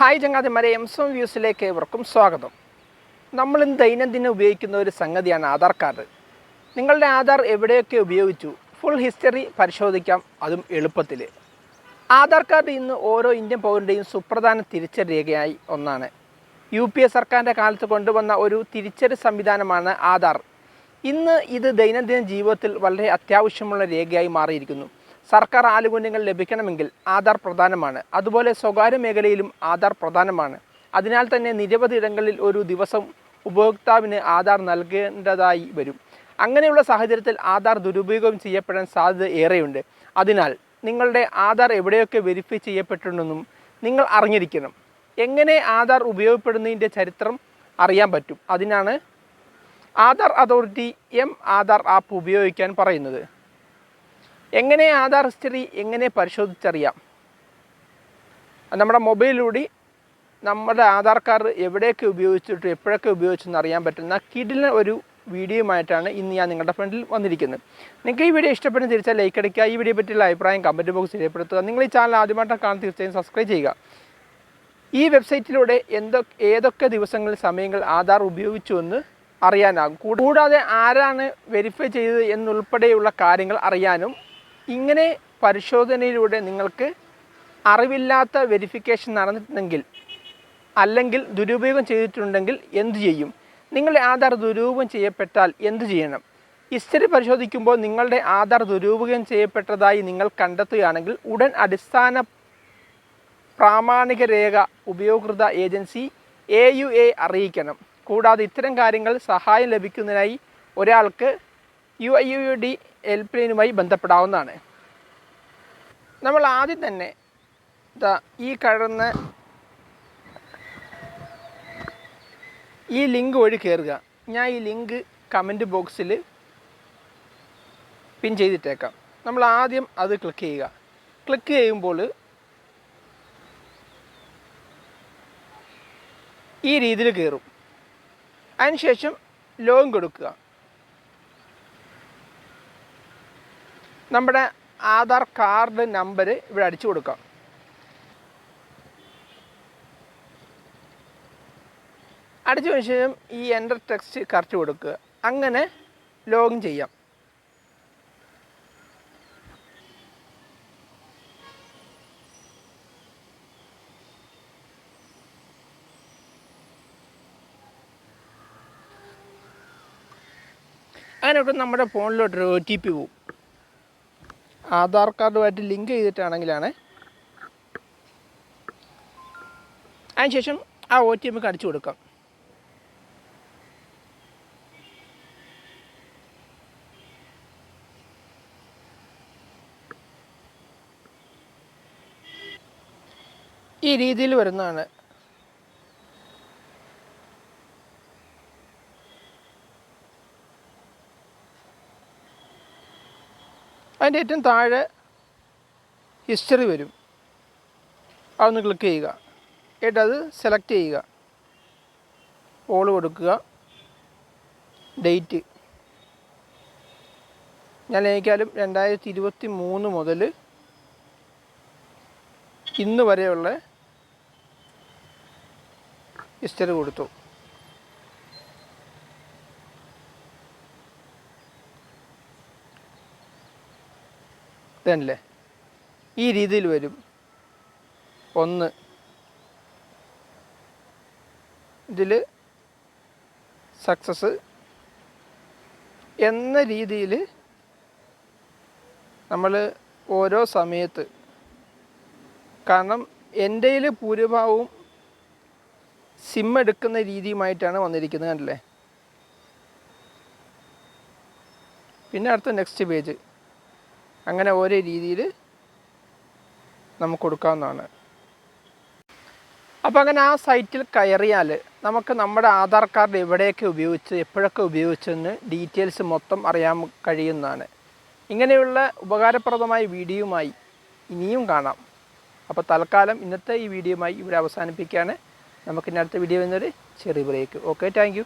Hi ചങ്ങാതിമാരെ M സോം വ്യൂസിലേക്ക് ഏവർക്കും സ്വാഗതം. നമ്മൾ ഇന്ന് ദൈനംദിനം ഉപയോഗിക്കുന്ന ഒരു സംഗതിയാണ് ആധാർ കാർഡ്. നിങ്ങളുടെ ആധാർ എവിടെയൊക്കെ ഉപയോഗിച്ചു ഫുൾ ഹിസ്റ്ററി പരിശോധിക്കാം അതും എളുപ്പത്തിൽ ആധാർ കാർഡ് ഇന്ന് ഓരോ ഇന്ത്യൻ പൗരന്റെയും സുപ്രധാന തിരിച്ചറി രേഖയായി ഒന്നാണ്. യു പി എ സർക്കാരിന്റെ കാലത്ത് കൊണ്ടുവന്ന ഒരു തിരിച്ചറി സംവിധാനമാണ് ആധാർ. ഇന്ന് ഇത് ദൈനംദിന ജീവിതത്തിൽ വളരെ അത്യാവശ്യമുള്ള രേഖയായി മാറിയിരിക്കുന്നു. സർക്കാർ ആനുകൂല്യങ്ങൾ ലഭിക്കണമെങ്കിൽ ആധാർ പ്രധാനമാണ്. അതുപോലെ സ്വകാര്യ മേഖലയിലും ആധാർ പ്രധാനമാണ്. അതിനാൽ തന്നെ നിരവധി ഇടങ്ങളിൽ ഒരു ദിവസം ഉപഭോക്താവിന് ആധാർ നൽകേണ്ടതായി വരും. അങ്ങനെയുള്ള സാഹചര്യത്തിൽ ആധാർ ദുരുപയോഗം ചെയ്യപ്പെടാൻ സാധ്യത ഏറെയുണ്ട്. അതിനാൽ നിങ്ങളുടെ ആധാർ എവിടെയൊക്കെ വെരിഫൈ ചെയ്യപ്പെട്ടിട്ടുണ്ടെന്നും നിങ്ങൾ അറിഞ്ഞിരിക്കണം. എങ്ങനെ ആധാർ ഉപയോഗപ്പെടുന്നതിന്റെ ചരിത്രം അറിയാൻ പറ്റും? അതിനാണ് Aadhaar authority M Aadhaar app ഉപയോഗിക്കാൻ പറയുന്നത്. എങ്ങനെ ആധാർ ഹിസ്റ്ററി എങ്ങനെ പരിശോധിച്ചറിയാം? നമ്മുടെ മൊബൈലിലൂടെ നമ്മുടെ ആധാർ കാർഡ് എവിടെയൊക്കെ ഉപയോഗിച്ചിട്ട് എപ്പോഴൊക്കെ ഉപയോഗിച്ചെന്ന് അറിയാൻ പറ്റുന്ന കിടിലൻ ഒരു വീഡിയോയുമായിട്ടാണ് ഇന്ന് ഞാൻ നിങ്ങളുടെ ഫ്രണ്ടിൽ വന്നിരിക്കുന്നത്. നിങ്ങൾക്ക് ഈ വീഡിയോ ഇഷ്ടപ്പെടുന്ന തിരിച്ചാൽ ലൈക്ക് അടിക്കുക. ഈ വീഡിയോ പറ്റിയുള്ള അഭിപ്രായം കമന്റ് ബോക്സിൽ രേഖപ്പെടുത്തുക. നിങ്ങൾ ഈ ചാനൽ ആദ്യമായിട്ടാണ് കാണാൻ തീർച്ചയായും സബ്സ്ക്രൈബ് ചെയ്യുക. ഈ വെബ്സൈറ്റിലൂടെ എന്തൊക്കെ ഏതൊക്കെ ദിവസങ്ങളിൽ സമയങ്ങൾ ആധാർ ഉപയോഗിച്ചു എന്ന് അറിയാനാകും. കൂടാതെ ആരാണ് വെരിഫൈ ചെയ്തത് എന്നുൾപ്പെടെയുള്ള കാര്യങ്ങൾ അറിയാനും ഇങ്ങനെ പരിശോധനയിലൂടെ നിങ്ങൾക്ക് അറിവില്ലാത്ത വെരിഫിക്കേഷൻ നടന്നിട്ടുണ്ടെങ്കിൽ അല്ലെങ്കിൽ ദുരുപയോഗം ചെയ്തിട്ടുണ്ടെങ്കിൽ എന്തു ചെയ്യും? നിങ്ങളുടെ ആധാർ ദുരുപയോഗം ചെയ്യപ്പെട്ടാൽ എന്തു ചെയ്യണം? ഹിസ്റ്ററി പരിശോധിക്കുമ്പോൾ നിങ്ങളുടെ ആധാർ ദുരുപയോഗം ചെയ്യപ്പെട്ടതായി നിങ്ങൾ കണ്ടെത്തുകയാണെങ്കിൽ ഉടൻ അടിസ്ഥാന പ്രാമാണിക രേഖ ഉപയോഗൃത ഏജൻസി എ യു എ അറിയിക്കണം. കൂടാതെ ഇത്തരം കാര്യങ്ങൾ സഹായം ലഭിക്കുന്നതിനായി ഒരാൾക്ക് U I U D help ലൈനുമായി ബന്ധപ്പെടാവുന്നതാണ്. നമ്മൾ ആദ്യം തന്നെ ഈ കഴന്ന് ഈ ലിങ്ക് വഴി കയറുക ഞാൻ ഈ ലിങ്ക് കമന്റ് ബോക്സിൽ പിൻ ചെയ്തിട്ടേക്കാം. നമ്മൾ ആദ്യം അത് ക്ലിക്ക് ചെയ്യുക. ക്ലിക്ക് ചെയ്യുമ്പോൾ ഈ രീതിയിൽ കയറും. അതിനുശേഷം ലോഗിൻ കൊടുക്കുക. നമ്മുടെ ആധാർ കാർഡ് നമ്പർ ഇവിടെ അടിച്ചു കൊടുക്കാം. അടിച്ച ശേഷം ഈ എന്റർ ടെക്സ്റ്റ് കറച്ച് കൊടുക്കുക. അങ്ങനെ ലോഗിൻ ചെയ്യാം. അങ്ങനെ നമ്മുടെ ഫോണിലോട്ടൊരു ഒ ടി പി പോവും. ആധാർ കാർഡുമായിട്ട് ലിങ്ക് ചെയ്തിട്ടാണെങ്കിലാണ് അതിനുശേഷം ആ ഒ ടി എം അടിച്ചു കൊടുക്കാം. ഈ രീതിയിൽ വരുന്നതാണ്. അതിന്റെ ഏറ്റവും താഴെ ഹിസ്റ്ററി വരും. അതൊന്ന് ക്ലിക്ക് ചെയ്യുക. എന്നിട്ട് അത് സെലക്ട് ചെയ്യുക. ഓൾ കൊടുക്കുക. ഡേറ്റ് ഞാൻ എനിക്കാലും രണ്ടായിരത്തി ഇരുപത്തി മൂന്ന് മുതൽ ഇന്ന് വരെയുള്ള ഹിസ്റ്ററി കൊടുത്തു. ഇതല്ലേ ഈ രീതിയിൽ വരും. ഒന്ന്. ഇതിൽ സക്സസ് എന്ന രീതിയിൽ നമ്മൾ ഓരോ സമയത്ത് കാരണം എന്റെയിൽ ഭൂരിഭാഗവും സിം എടുക്കുന്ന രീതിയുമായിട്ടാണ് വന്നിരിക്കുന്നത് കണ്ടില്ലേ? പിന്നെ അടുത്ത നെക്സ്റ്റ് പേജ് അങ്ങനെ ഓരോ രീതിയിൽ നമുക്ക് കൊടുക്കാവുന്നതാണ്. അപ്പോൾ അങ്ങനെ ആ സൈറ്റിൽ കയറിയാൽ നമുക്ക് നമ്മുടെ ആധാർ കാർഡ് എവിടെയൊക്കെ ഉപയോഗിച്ച് എപ്പോഴൊക്കെ ഉപയോഗിച്ചെന്ന് ഡീറ്റെയിൽസ് മൊത്തം അറിയാൻ കഴിയുന്നതാണ്. ഇങ്ങനെയുള്ള ഉപകാരപ്രദമായ വീഡിയോയുമായി ഇനിയും കാണാം. അപ്പോൾ തൽക്കാലം ഇന്നത്തെ ഈ വീഡിയോയുമായി ഇവിടെ അവസാനിപ്പിക്കുകയാണ്. നമുക്കിനി അടുത്ത വീഡിയോ എന്നൊരു ചെറിയ ബ്രേക്ക് ഓക്കെ താങ്ക്